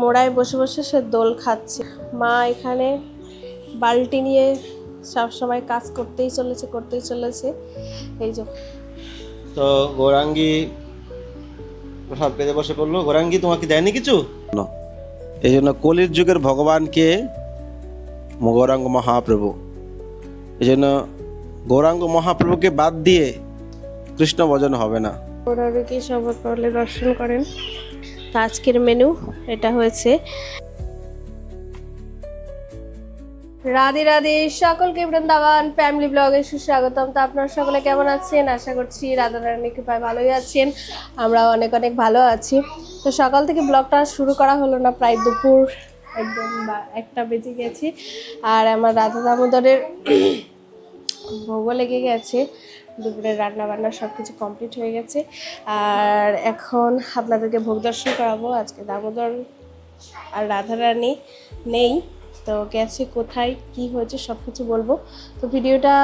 মোড়ায় বসে বসে সে দোল খাচ্ছে। মা এখানে বালতি নিয়ে সব সময় কাজ করতেই চলেছে করতেই চলেছে। এই যে তো গৌরাঙ্গী প্রসাদ পেতে বসে পড়ল। গৌরাঙ্গী তোমাকে দেয়নি কিছু? এই জন্য কলির যুগের ভগবানকে গৌরাঙ্গ মহাপ্রভু এই জন্য গৌরাঙ্গ মহাপ্রভুকে বাদ দিয়ে কৃষ্ণ ভজন হবে না। ওরাকে সবার দর্শন করেন। তো আজকের মেনু এটা হয়েছে রাধে রাধে, সকলকে বৃন্দাবন ফ্যামিলি ব্লগে সুস্বাগতম। তো আপনারা সকলে কেমন আছেন? আশা করছি রাধা রানী কৃপায় ভালোই আছেন। আমরা অনেক অনেক ভালো আছি। তো সকাল থেকে ব্লগটা শুরু করা হলো না, প্রায় দুপুর একদম বা একটা বেজে গেছে। আর আমার রাধা দামোদরের ভোগও লেগে গেছে। দুপুরের রান্না বান্না সব কিছু কমপ্লিট হয়ে গেছে। আর এখন আপনাদেরকে ভোগ দর্শন করাবো। আজকে দামোদর আর রাধারানী নেই, তো গেছে কোথায়, কি হয়েছে সব কিছু বলব। তো ভিডিওটা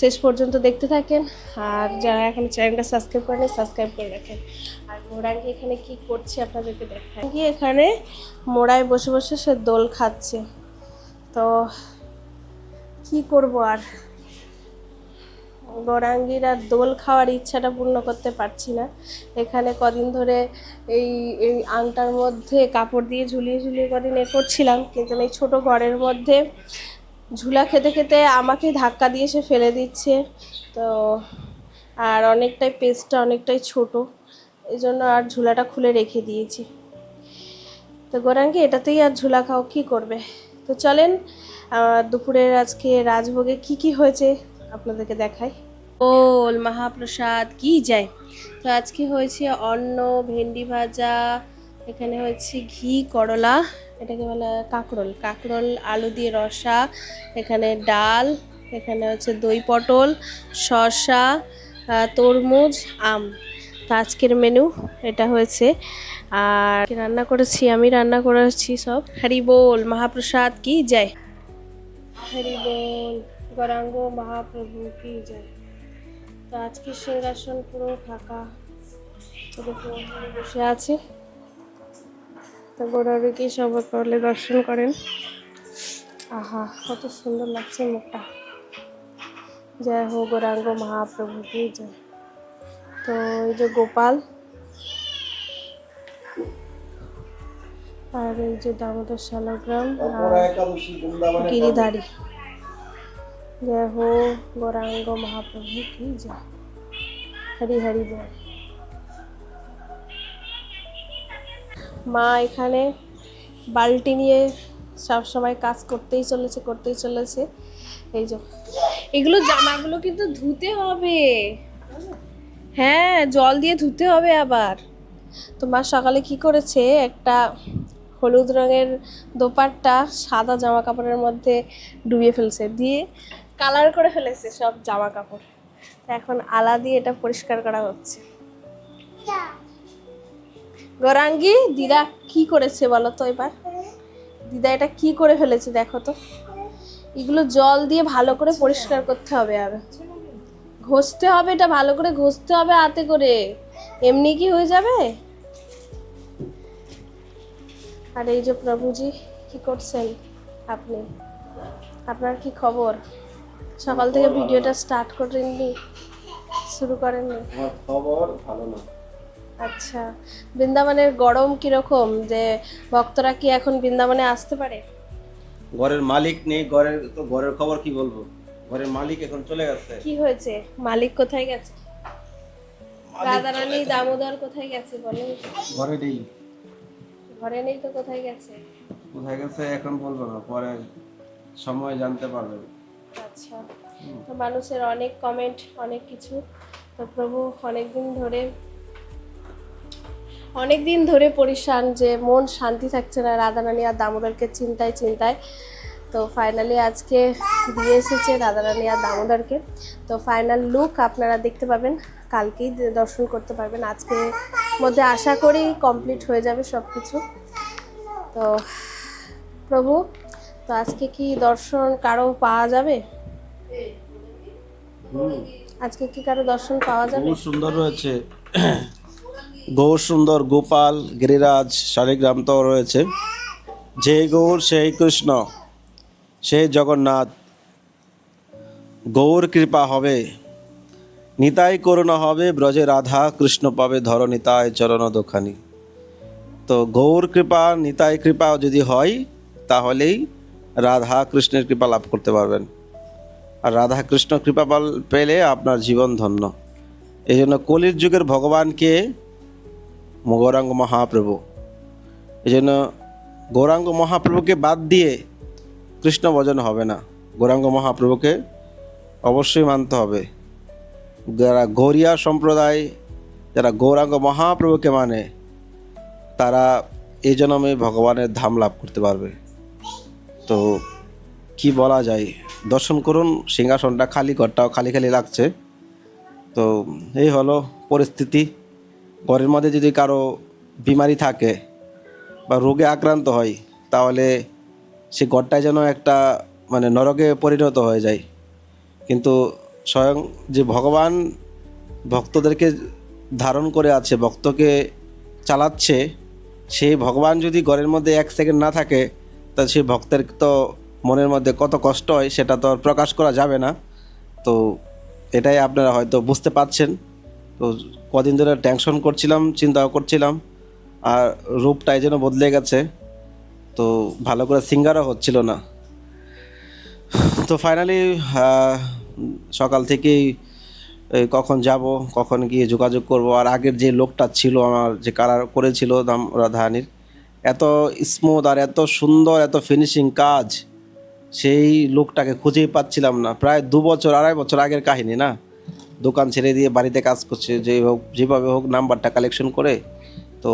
শেষ পর্যন্ত দেখতে থাকেন। আর যারা এখন চ্যানেলটা সাবস্ক্রাইব করেন সাবস্ক্রাইব করে রাখেন। আর মোরাঙ্গি এখানে কি করছে আপনাদেরকে দেখায় কি এখানে মোড়ায় বসে বসে সে দোল খাচ্ছে। তো কি করব আর? গৌরাঙ্গীর আর দোল খাওয়ার ইচ্ছাটা পূর্ণ করতে পারছি না। এখানে কদিন ধরে এই এই আংটার মধ্যে কাপড় দিয়ে ঝুলিয়ে ঝুলিয়ে কদিন এ করছিলাম, কিন্তু এই ছোট ঘরের মধ্যে ঝুলা খেতে খেতে আমাকেই ধাক্কা দিয়ে সে ফেলে দিচ্ছে। তো, আর অনেকটাই পেস্টটা অনেকটাই ছোট, এই জন্য আর ঝুলাটা খুলে রেখে দিয়েছি। তো গোরাঙ্গি, এটাতেই আর ঝুলা খাও, কি করবে? তো চলেন দুপুরের আজকে রাজভোগে কি কি হয়েছে আপনাদেরকে দেখাই। ওল মহাপ্রসাদ কি যায় তো আজকে হয়েছে অন্ন ভেন্ডি ভাজা এখানে হয়েছে ঘি করলা এটাকে বলে কাঁকরোল। কাঁকরোল আলু দিয়ে রসা এখানে ডাল এখানে হচ্ছে দই পটল শসা তরমুজ আম। তো আজকের মেনু এটা হয়েছে। আর রান্না করেছি? আমি রান্না করেছি সব। হরি বল মহাপ্রসাদ কি যায় হরি বল। গৌরাঙ্গ মহাপ্রভু কি যায় তো আজকে সিংহাসন পুরো ফাঁকা। বসে আছে। তো গৌরাঙ্গকে সবার করলে দর্শন করেন। আহা কত সুন্দর লাগছে মুখটা। জয় হো গৌরাঙ্গ মহাপ্রভু কি জয়। তো এই যে গোপাল। আর এই যে দামোদর শালগ্রাম আর গিরিধারী। জয় হো গৌরাঙ্গ মহাপ্রভু কি জয় হরি হরি বল মা এখানে বালতি নিয়ে সব সময় কাজ করতেই চলেছে করতেই চলেছে। এই যে, এগুলো জামাগুলো কিন্তু ধুতে হবে। হ্যাঁ জল দিয়ে ধুতে হবে আবার। তো মা সকালে কি করেছে? একটা হলুদ রঙের দোপাট্টা সাদা জামা কাপড়ের মধ্যে ডুবিয়ে ফেলছে। দিয়ে কালার করে ফেলেছে সব জামা কাপড়। এখন আলা দিয়ে এটা পরিষ্কার করা হচ্ছে। গৌরাঙ্গি, দিদা কি করেছে বলো তো এবার? দিদা এটা কি করে ফেলেছে দেখো তো। এগুলো জল দিয়ে ভালো করে পরিষ্কার করতে হবে আর। ঘষতে হবে এটা, ভালো করে ঘষতে হবে হাতে করে। এমনি কি হয়ে যাবে? আর এই যে প্রভুজি, কি করছেন আপনি? আপনার কি খবর? সকাল থেকে ভিডিওটা স্টার্ট করেননি শুরু করেননি। খবর ভালো না। আচ্ছা বৃন্দাবনের গরম কীরকম? যে ভক্তরা কি এখন বৃন্দাবনে আসতে পারে? ঘরের মালিক নেই ঘরের তো ঘরের খবর কি বলব? ঘরের মালিক এখন চলে গেছে। কি হয়েছে? মালিক কোথায় গেছে? রাধারানী দামোদর কোথায় গেছে বলেন? ঘরে নেই। ঘরে নেই তো কোথায় গেছে? কোথায় গেছে এখন বলব না পরে সময় জানতে পারবেন। আচ্ছা তো মানুষের অনেক কমেন্ট অনেক কিছু। তো প্রভু অনেক দিন ধরে অনেক দিন ধরে পরিশান যে মন শান্তি থাকছে না, রাধারানী আর দামোদরকে চিন্তায় চিন্তায়। তো ফাইনালি আজকে দিয়ে এসেছে রাধারানী আর দামোদরকে। তো ফাইনাল লুক আপনারা দেখতে পাবেন, কালকেই দর্শন করতে পারবেন। আজকে মধ্যে আশা করি কমপ্লিট হয়ে যাবে সব কিছু তো প্রভু তো আজকে কি দর্শন কারও পাওয়া যাবে? আজকে কি কারও দর্শন পাওয়া যাবে? বহু সুন্দর রয়েছে। গৌর সুন্দর গোপাল গিরিরাজ শালিগ্রাম তো রয়েছে। যে গৌর সেই কৃষ্ণ সেই জগন্নাথ। গৌর কৃপা হবে নিতাই করুণা হবে ব্রজে রাধা কৃষ্ণ পাবে ধর নিতায় চরণ দোখানি। তো গৌর কৃপা নিতাই কৃপা যদি হয় তাহলেই রাধা কৃষ্ণের কৃপা লাভ করতে পারবেন। আর রাধা কৃষ্ণ কৃপা পাল- আপনার জীবন ধন্য। এই জন্য কলির যুগের ভগবানকে গৌরাঙ্গ মহাপ্রভু এই জন্য গৌরাঙ্গ মহাপ্রভুকে বাদ দিয়ে কৃষ্ণ ভজন হবে না। গৌরাঙ্গ মহাপ্রভুকে অবশ্যই মানতে হবে। যারা গৌরিয়া সম্প্রদায়, যারা গৌরাঙ্গ মহাপ্রভুকে মানে তারা এই জন্মে ভগবানের ধাম লাভ করতে পারবে। তো কি বলা যায়? দর্শন করুন, সিংহাসনটা খালি ঘরটাও খালি খালি লাগছে। তো এই হলো পরিস্থিতি। ঘরের মধ্যে যদি কারও বিমারি থাকে বা রোগে আক্রান্ত হয়, তাহলে সে ঘরটায় যেন একটা মানে নরকে পরিণত হয়ে যায়। কিন্তু স্বয়ং যে ভগবান ভক্তদেরকে ধারণ করে আছে, ভক্তকে চালাচ্ছে, সেই ভগবান যদি ঘরের মধ্যে এক সেকেন্ড না থাকে তা সেই ভক্তের তো মনের মধ্যে কত কষ্ট হয়, সেটা তো আর প্রকাশ করা যাবে না। তো এটাই আপনারা হয়তো বুঝতে পারছেন। তো কদিন ধরে টেনশন করছিলাম, চিন্তাও করছিলাম, আর রূপটাই যেন বদলে গেছে। তো ভালো করে সিঙ্গারও হচ্ছিল না। তো ফাইনালি সকাল থেকেই কখন যাব, কখন গিয়ে যোগাযোগ করব, আর আগের যে লোকটা ছিল, আমার যে কালার করেছিল, দাম রাধাহানির এত স্মুথ আর এত সুন্দর এত ফিনিশিং কাজ সেই লোকটাকে খুঁজেই পাচ্ছিলাম না। প্রায় দু বছর আড়াই বছর আগের কাহিনী না? দোকান ছেড়ে দিয়ে বাড়িতে কাজ করছে যে হোক যেভাবে হোক নাম্বারটা কালেকশন করে তো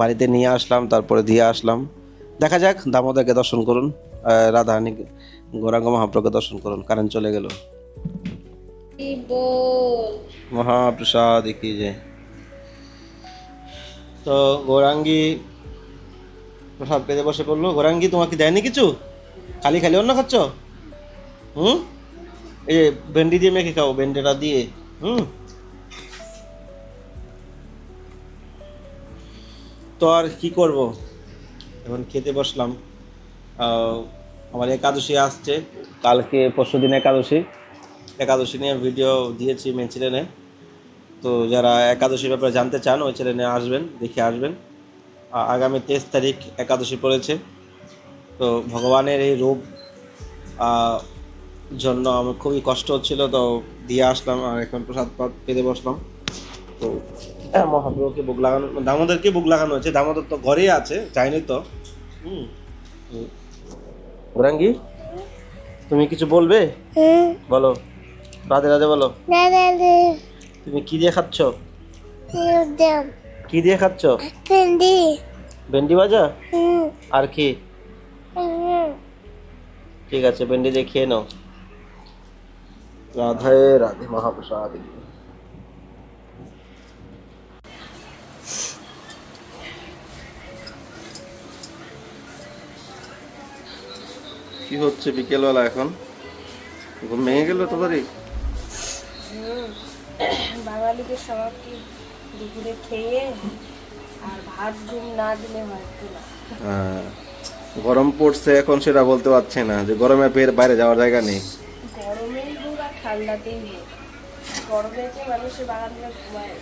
বাড়িতে নিয়ে আসলাম তারপরে দিয়ে আসলাম। দেখা যাক দামোদরকে দর্শন করুন রাধাহানি গৌরাঙ্গ মহাপ্রকে দর্শন করুন কারেন্ট চলে গেল। মহাপ্রসাদ কি যে? তো গৌরাঙ্গী প্রসাদ পেতে বসে পড়ল। গৌরাঙ্গী তোমাকে দেয়নি কিছু? খালি খালি অন্য খাচ্ছ? হুম? এই যে ভেন্ডি দিয়ে মেখে খাও, ভেন্ডিটা দিয়ে। হুম? তো আর কি করব? এখন খেতে বসলাম। আমার একাদশী আসছে। কালকে পরশু দিন একাদশী। একাদশী নিয়ে ভিডিও দিয়েছি মেন চ্যানেলে তো যারা একাদশীর ব্যাপারে জানতে চান, ওই চ্যানেলে আসবেন, দেখে আসবেন। আগামী তেইশ তারিখ একাদশী পড়েছে। তো ভগবানের এই রূপ জন্য আমার খুবই কষ্ট হচ্ছিল। তো দিয়ে আসলাম আর এখন প্রসাদ পাত পেতে বসলাম। তো মহাপ্রভুকে বুক লাগানো দামোদরকে বুক লাগানো হয়েছে। দামোদর তো ঘরেই আছে যায়নি তো। হুম। গৌরাঙ্গি তুমি কিছু বলবে? বলো। রাধে রাধে বলো। তুমি কি দিয়ে খাচ্ছ? কি দিয়ে খাচ্ছ? ভেন্ডি। ভেন্ডি ভাজা? আর কি? ঠিক আছে ভেন্ডি দিয়ে খেয়ে নাও। রাধে রাধে মহাপ্রসাদ। কি হচ্ছে বিকেলবেলা এখন? ঘুম ভেঙে গেল তোমারই বাঙালিদের স্বভাব কি? দুপুরে খেয়ে আর ভাত ঘুম না দিলে হয়তো না? হ্যাঁ গরম পড়ছে এখন সেটা বলতে পারছে না যে গরমে বের বাইরে যাওয়ার জায়গা নেই। গরমেই হোক আর ঠান্ডাতেই হোক গরমেতে মানুষের বাঙালিরা ঘুমায়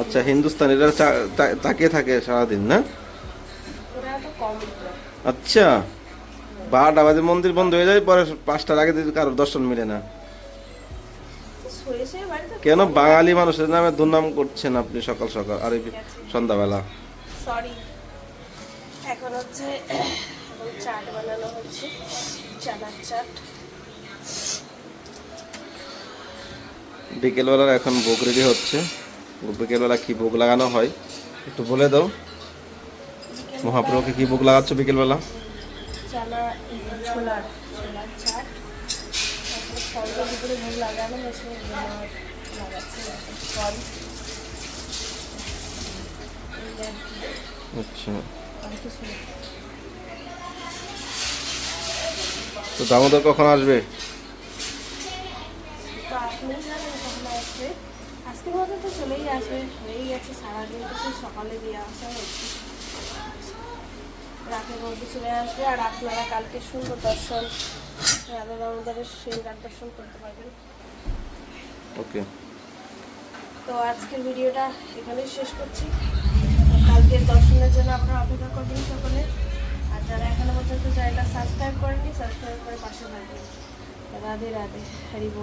আচ্ছা হিন্দুস্তানিরা তাকিয়ে থাকে সারাদিন না। আচ্ছা বারোটা বাজে মন্দির বন্ধ হয়ে যায় পরে পাঁচটার আগে কারোর দর্শন মিলে না। কেন বাঙালি মানুষের নামে দুর্নাম করছেন আপনি সকাল সকাল? আর সন্ধ্যাবেলা। সরি এখন হচ্ছে চাট বানানো হচ্ছে চানার চাট। বিকেলবেলা এখন ভোগ রেডি হচ্ছে। বিকেলবেলা কি ভোগ লাগানো হয় একটু বলে দাও। মহাপ্রভুকে কি ভোগ লাগাচ্ছ বিকেলবেলা? ছোলার ছোলার চাট। ভোগ লাগানো হয়েছে আচ্ছা। তো দামোদর কখন আসবে? তো আপনি কখন আসবে? আজ মধ্যে তো চলেই আসবে হয়েই গেছে সারাদিন তো সকালে দিয়ে আসা হয়েছে। রাতের মধ্যে চলে আসবে আর আপনারা কালকে সুন্দর দর্শন রাধা দামোদরের সিঙ্গার দর্শন করতে পারবেন। ওকে। তো আজকের ভিডিওটা এখানেই শেষ করছি। কালকের দর্শনের জন্য আপনারা অপেক্ষা করবেন সকলে। আর যারা এখনও পর্যন্ত চ্যানেলটা সাবস্ক্রাইব করেনি সাবস্ক্রাইব করে পাশে থাকবেন। রাধে রাধে হারিব